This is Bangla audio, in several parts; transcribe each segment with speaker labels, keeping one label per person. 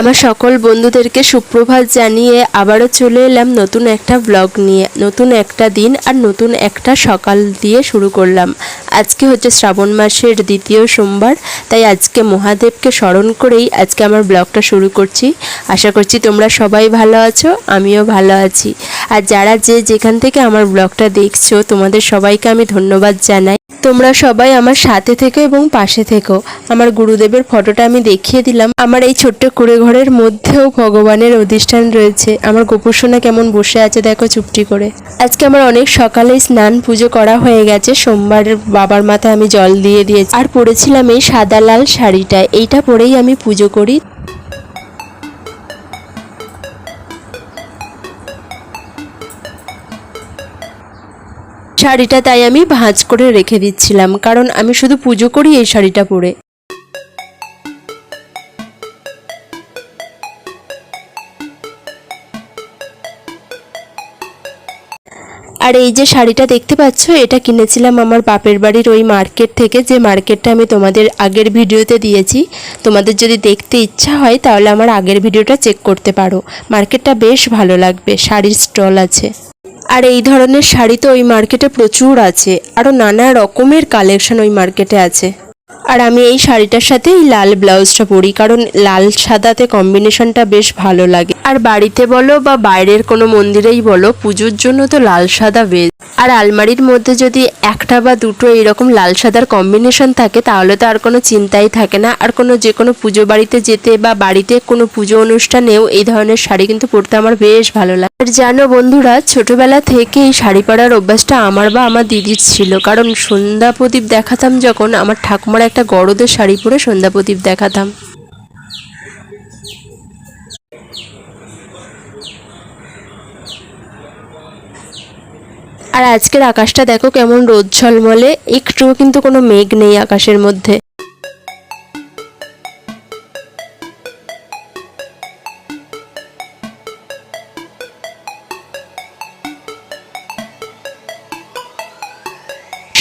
Speaker 1: আমার সকল বন্ধুদেরকে সুপ্রভাত জানিয়ে আবারও চলে এলাম নতুন একটা ব্লগ নিয়ে, নতুন একটা দিন আর নতুন একটা সকাল দিয়ে শুরু করলাম। আজকে হচ্ছে শ্রাবণ মাসের দ্বিতীয় সোমবার, তাই আজকে মহাদেবকে স্মরণ করেই আজকে আমার ব্লগটা শুরু করছি। আশা করছি তোমরা সবাই ভালো আছো, আমিও ভালো আছি। আর যারা যে যেখান থেকে আমার ব্লগটা দেখছ, তোমাদের সবাইকে আমি ধন্যবাদ জানাই। তোমরা সবাই আমার সাথে থেকো এবং পাশে থেকো। আমার গুরুদেবের ফটোটা আমি দেখিয়ে দিলাম। আমার এই ছোট্ট কুড়ে ঘরের মধ্যেও ভগবানের অধিষ্ঠান রয়েছে। আমার গোপুসোনা কেমন বসে আছে দেখো চুপটি করে। আজকে আমার অনেক সকালে স্নান পুজো করা হয়ে গেছে। সোমবার বাবার মাথায় আমি জল দিয়ে দিয়েছি। আর পরেছিলাম এই সাদা লাল শাড়িটা। এইটা পরেই আমি পুজো করি। শাড়িটা তাই আমি ভাঁজ করে রেখে দিচ্ছিলাম, কারণ আমি শুধু পুজো করি এই শাড়িটা পরে। আর এই যে শাড়িটা দেখতে পাচ্ছ, এটা কিনেছিলাম আমার বাপের বাড়ির ওই মার্কেট থেকে, যে মার্কেটটা আমি তোমাদের আগের ভিডিওতে দিয়েছি। তোমাদের যদি দেখতে ইচ্ছা হয়, তাহলে আমার আগের ভিডিওটা চেক করতে পারো। মার্কেটটা বেশ ভালো লাগবে, শাড়ির স্টল আছে। আর এই ধরনের শাড়ি তো ওই মার্কেটে প্রচুর আছে। আরও নানা রকমের কালেকশন ওই মার্কেটে আছে। আর আমি এই শাড়িটার সাথে এই লাল ব্লাউজটা পরি, কারণ লাল সাদাতে কম্বিনেশনটা বেশ ভালো লাগে। আর বাড়িতে বলো বা বাইরের কোনো মন্দিরেই বলো, পুজোর জন্য তো লাল সাদা বেশ। আর আলমারির মধ্যে যদি একটা বা দুটো এরকম লাল সাদার কম্বিনেশন থাকে, তাহলে তো আর কোনো চিন্তাই থাকে না। আর কোনো যে কোনো পুজো বাড়িতে যেতে বা বাড়িতে কোনো পুজো অনুষ্ঠানেও এই ধরনের শাড়ি কিন্তু পরতে আমার বেশ ভালো লাগে। আর জানো বন্ধুরা, ছোটবেলা থেকে এই শাড়ি পরার অভ্যাসটা আমার বা আমার দিদির ছিল। কারণ সন্ধ্যা প্রদীপ দেখাতাম যখন, আমার ঠাকুমার একটা গরদের শাড়ি পরে সন্ধ্যা প্রদীপ দেখাতাম। আর আজকের আকাশটা দেখো কেমন রোদ ঝলমলে। একটুও কিন্তু কোনো মেঘ নেই আকাশের মধ্যে।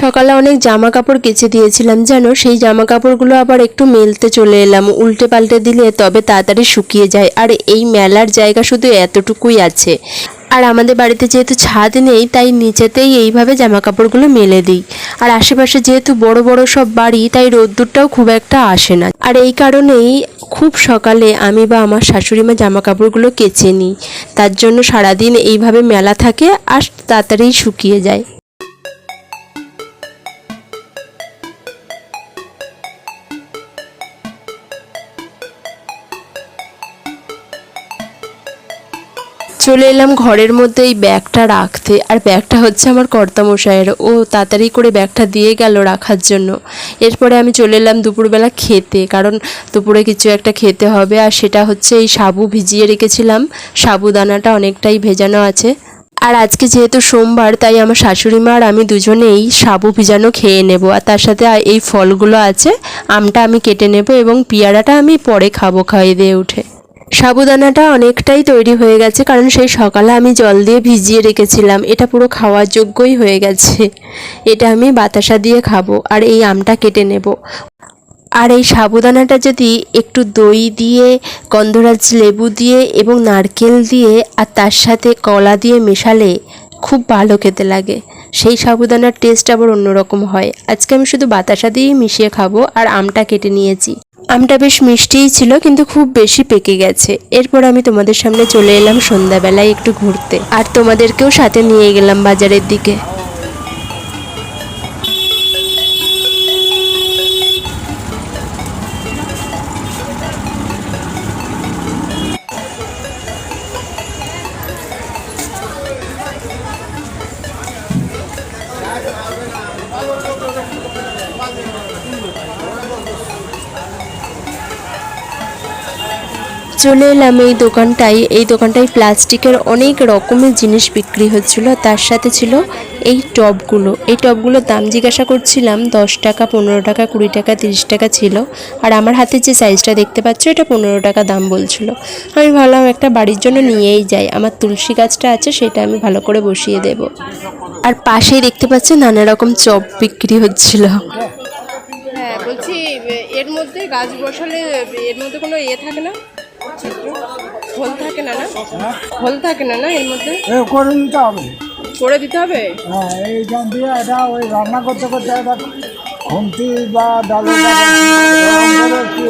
Speaker 1: সকালে অনেক জামা কাপড় কেচে দিয়েছিলাম, জানো? সেই জামা কাপড়গুলো আবার একটু মেলতে চলে এলাম। উল্টে পাল্টে দিলে তবে তাড়াতাড়ি শুকিয়ে যায়। আর এই মেলার জায়গা শুধু এতটুকুই আছে। আর আমাদের বাড়িতে যেহেতু ছাদ নেই, তাই নিচেতেই এইভাবে জামা কাপড়গুলো মেলে দিই। আর আশেপাশে যেহেতু বড় বড় সব বাড়ি, তাই রোদ্দুরটাও খুব একটা আসে না। আর এই কারণেই খুব সকালে আমি বা আমার শাশুড়ি মা জামা কাপড়গুলো কেচে নিই। তার জন্য সারাদিন এইভাবে মেলা থাকে আর তাড়াতাড়ি শুকিয়ে যায়। চলে এলাম ঘরের মধ্যে এই ব্যাগটা রাখতে। আর ব্যাগটা হচ্ছে আমার কর্তামশাইয়ের। ও তাড়াতাড়ি করে ব্যাগটা দিয়ে গেল রাখার জন্য। এরপরে আমি চলে এলাম দুপুরবেলা খেতে। কারণ দুপুরে কিছু একটা খেতে হবে। আর সেটা হচ্ছে এই সাবু ভিজিয়ে রেখেছিলাম। সাবুদানাটা অনেকটাই ভেজানো আছে। আর আজকে যেহেতু সোমবার, তাই আমার শাশুড়ি মা আর আমি দুজনেই সাবু ভিজানো খেয়ে নেব। আর তার সাথে এই ফলগুলো আছে। আমটা আমি কেটে নেব এবং পেয়ারাটা আমি পরে খাব খাইয়ে দিয়ে উঠে। সাবুদানাটা অনেকটাই তৈরি হয়ে গেছে, কারণ সেই সকালে আমি জল দিয়ে ভিজিয়ে রেখেছিলাম। এটা পুরো খাওয়ার যোগ্যই হয়ে গেছে। এটা আমি বাতাসা দিয়ে খাব আর এই আমটা কেটে নেব। আর এই সাবুদানাটা যদি একটু দই দিয়ে, গন্ধরাজ লেবু দিয়ে এবং নারকেল দিয়ে আর তার সাথে কলা দিয়ে মেশালে খুব ভালো খেতে লাগে। সেই সাবুদানার টেস্ট আবার অন্যরকম হয়। আজকে আমি শুধু বাতাসা দিয়েই মিশিয়ে খাব আর আমটা কেটে নিয়েছি। আমটা বেশ মিষ্টিই ছিল, কিন্তু খুব বেশি পেকে গেছে। এরপর আমি তোমাদের সামনে চলে এলাম সন্ধ্যাবেলায় একটু ঘুরতে। আর তোমাদেরকেও সাথে নিয়ে গেলাম বাজারের দিকে। চলে এলাম এই দোকানটায়। এই দোকানটায় প্লাস্টিকের অনেক রকমের জিনিস বিক্রি হচ্ছিল। তার সাথে ছিল এই টবগুলো এই টবগুলোর দাম জিজ্ঞাসা করছিলাম, দশ টাকা, পনেরো টাকা, কুড়ি টাকা, তিরিশ টাকা ছিল। আর আমার হাতে যে সাইজটা দেখতে পাচ্ছ, এটা পনেরো টাকা দাম বলছিল। আমি ভাবলাম একটা বাড়ির জন্য নিয়েই যাই। আমার তুলসী গাছটা আছে, সেটা আমি ভালো করে বসিয়ে দেব। আর পাশেই দেখতে পাচ্ছ, নানা রকম চপ বিক্রি হচ্ছিল।
Speaker 2: হ্যাঁ বলছি, এর মধ্যে গাছ বসালে এর মধ্যে কোনো ইয়ে থাকে না?
Speaker 1: হোল থাকে না না? হোল থাকে না না এর মধ্যে?
Speaker 2: করে নিতে হবে।
Speaker 1: করে দিতে হবে?
Speaker 2: হ্যাঁ এইখান দিয়ে এটা ওই রান্না করতে করতে এটা খুন্তি বা ডালে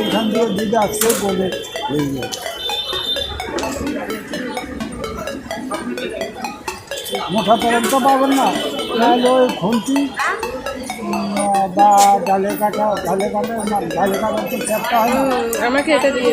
Speaker 2: এখান দিয়ে দিতে আসতে বলে হয়ে যাবে মোটা তরন্ত পাবেন না। তাহলে ওই খুন্তি বা ডালে কাটা ডালে কাটা ডালে কাটা তো
Speaker 1: আমাকে এটা দিয়ে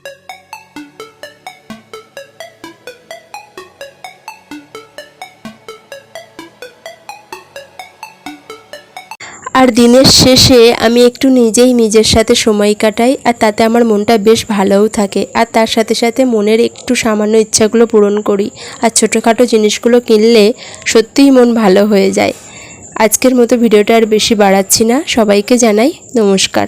Speaker 1: আর দিনের শেষে আমি একটু নিজেই নিজের সাথে সময় কাটাই, আর তাতে আমার মনটা বেশ ভালোও থাকে। আর তার সাথে সাথে মনের একটু সামান্য ইচ্ছাগুলো পূরণ করি, আর ছোটোখাটো জিনিসগুলো কিনলে সত্যিই মন ভালো হয়ে যায়। আজকের মতো ভিডিওটা আর বেশি বাড়াচ্ছি না। সবাইকে জানাই নমস্কার।